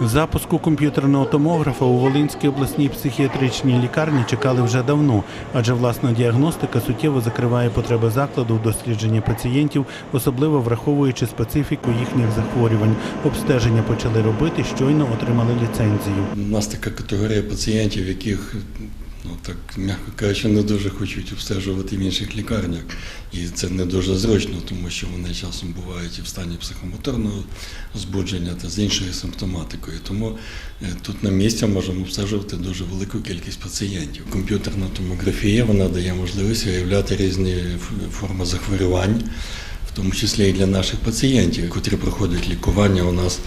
Запуску комп'ютерного томографа у Волинській обласній психіатричній лікарні чекали вже давно, адже власна діагностика суттєво закриває потреби закладу в дослідженні пацієнтів, особливо враховуючи специфіку їхніх захворювань. Обстеження почали робити, щойно отримали ліцензію. У нас така категорія пацієнтів, яких, ну так м'яко кажучи, не дуже хочуть обстежувати в інших лікарнях. І це не дуже зручно, тому що вони часом бувають і в стані психомоторного збудження та з іншою симптоматикою. Тому е, тут на місці можемо обстежувати дуже велику кількість пацієнтів. Комп'ютерна томографія вона дає можливість виявляти різні форми захворювань, в тому числі і для наших пацієнтів, котрі проходять лікування у нас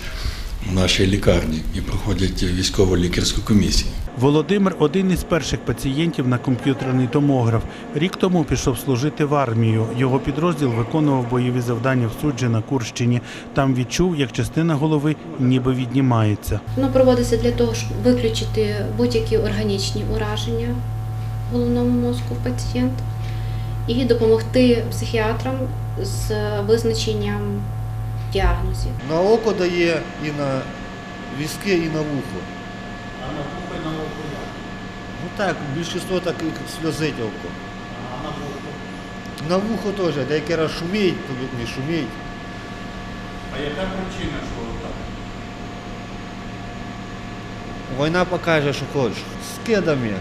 в нашій лікарні і проходять військово-лікарську комісію. Володимир один із перших пацієнтів на комп'ютерний томограф. Рік тому пішов служити в армію. Його підрозділ виконував бойові завдання в суджі на Курщині. Там відчув, як частина голови ніби віднімається. Воно проводиться для того, щоб виключити будь-які органічні ураження в головному мозку в пацієнта і допомогти психіатрам з визначенням діагнозів. На око дає і на візки, і на вухо. А на вухо і на око Ну так, більшість так і сльозить око. А на вухо. На вухо теж, деякий раз шуміть, то не шуміть. А яка причина, що так? Війна покаже, що хочеш. З кедами,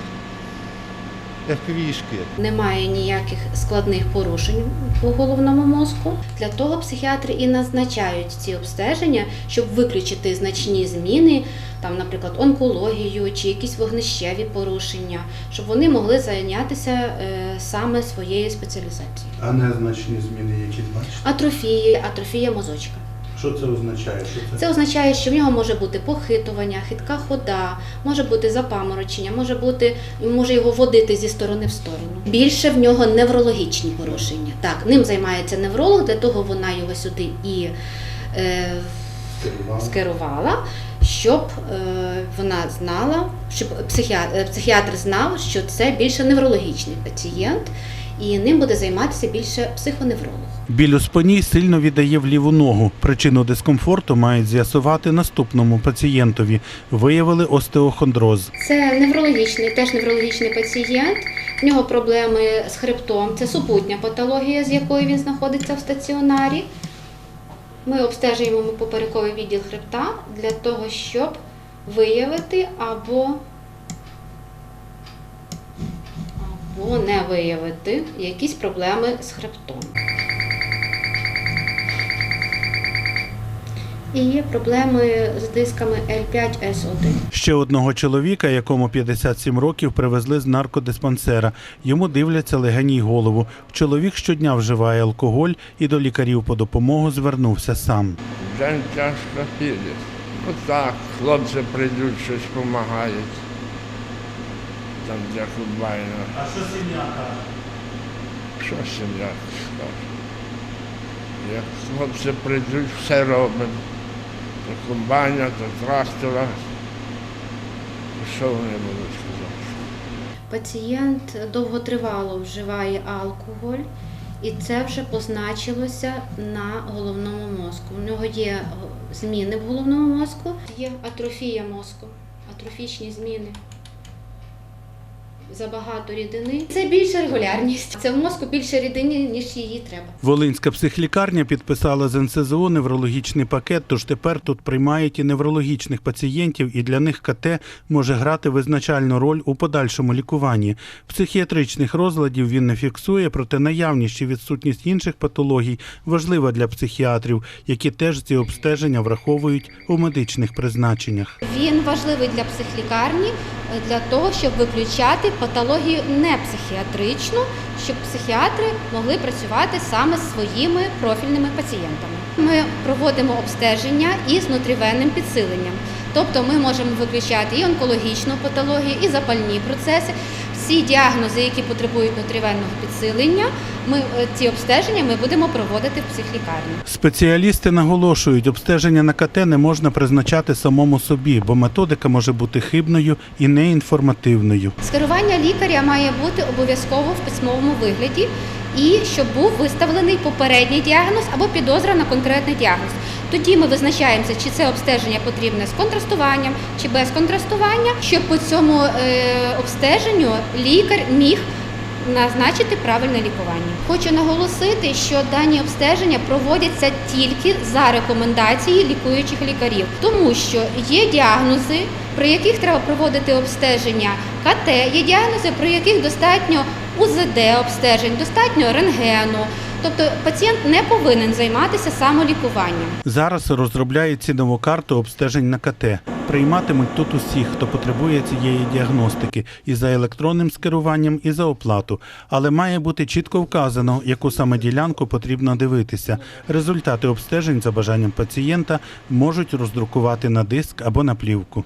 FPV-шки. Немає ніяких складних порушень у головному мозку. Для того психіатри і назначають ці обстеження, щоб виключити значні зміни, там, наприклад, онкологію чи якісь вогнищеві порушення, щоб вони могли зайнятися е, саме своєю спеціалізацією. А незначні зміни, які бачите? Атрофія, атрофія мозочка. Що це означає? Що Це означає, що в нього може бути похитування, хитка хода, може бути запаморочення, може бути може його водити зі сторони в сторону. Більше в нього неврологічні порушення. Так, ним займається невролог, для того вона його сюди і е, скерувала, щоб е, вона знала, щоб психіатр, психіатр знав, що це більше неврологічний пацієнт, і ним буде займатися більше психоневролог. Біль у спині сильно віддає в ліву ногу. Причину дискомфорту мають з'ясувати наступному пацієнтові. Виявили остеохондроз. Це неврологічний, теж неврологічний пацієнт. В нього проблеми з хребтом. Це супутня патологія, з якою він знаходиться в стаціонарі. Ми обстежуємо поперековий відділ хребта для того, щоб виявити або, або не виявити якісь проблеми з хребтом. І є проблеми з дисками L5S1. Ще одного чоловіка, якому 57 років, привезли з наркодиспансера. Йому дивляться легені й голову. Чоловік щодня вживає алкоголь і до лікарів по допомогу звернувся сам. День тяжко піде. Ну так, хлопці прийдуть, щось допомагають. Там для комбайна. А що сім'я каже? Що сім'я скаже? Як хлопці прийдуть, все робимо. До комбайна, до трактора. Що вони будуть сказати? Пацієнт довготривало вживає алкоголь, і це вже позначилося на головному мозку. У нього є зміни в головному мозку, є атрофія мозку, атрофічні зміни. Забагато рідини. Це більша регулярність. Це в мозку більше рідини, ніж її треба. Волинська психлікарня підписала з НСЗУ неврологічний пакет, тож тепер тут приймають і неврологічних пацієнтів, і для них КТ може грати визначальну роль у подальшому лікуванні. Психіатричних розладів він не фіксує, проте наявність чи відсутність інших патологій важлива для психіатрів, які теж ці обстеження враховують у медичних призначеннях. Він важливий для психлікарні для того, щоб виключати патологію не психіатричну, щоб психіатри могли працювати саме з своїми профільними пацієнтами. Ми проводимо обстеження із внутрівенним підсиленням. Тобто ми можемо виключати і онкологічну патологію, і запальні процеси. Всі діагнози, які потребують внутрівенного підсилення, ми е, ці обстеження ми будемо проводити в психлікарні. Спеціалісти наголошують, обстеження на КТ не можна призначати самому собі, бо методика може бути хибною і неінформативною. Скерування лікаря має бути обов'язково в письмовому вигляді і щоб був виставлений попередній діагноз або підозра на конкретний діагноз. Тоді ми визначаємося, чи це обстеження потрібне з контрастуванням чи без контрастування, щоб по цьому е, обстеженню лікар міг назначити правильне лікування. Хочу наголосити, що дані обстеження проводяться тільки за рекомендації лікуючих лікарів, тому що є діагнози, при яких треба проводити обстеження КТ, є діагнози, при яких достатньо УЗД обстежень, достатньо рентгену. Тобто пацієнт не повинен займатися самолікуванням. Зараз розробляють цінову карту обстежень на КТ. Прийматимуть тут усіх, хто потребує цієї діагностики, і за електронним скеруванням, і за оплату. Але має бути чітко вказано, яку саме ділянку потрібно дивитися. Результати обстежень за бажанням пацієнта можуть роздрукувати на диск або на плівку.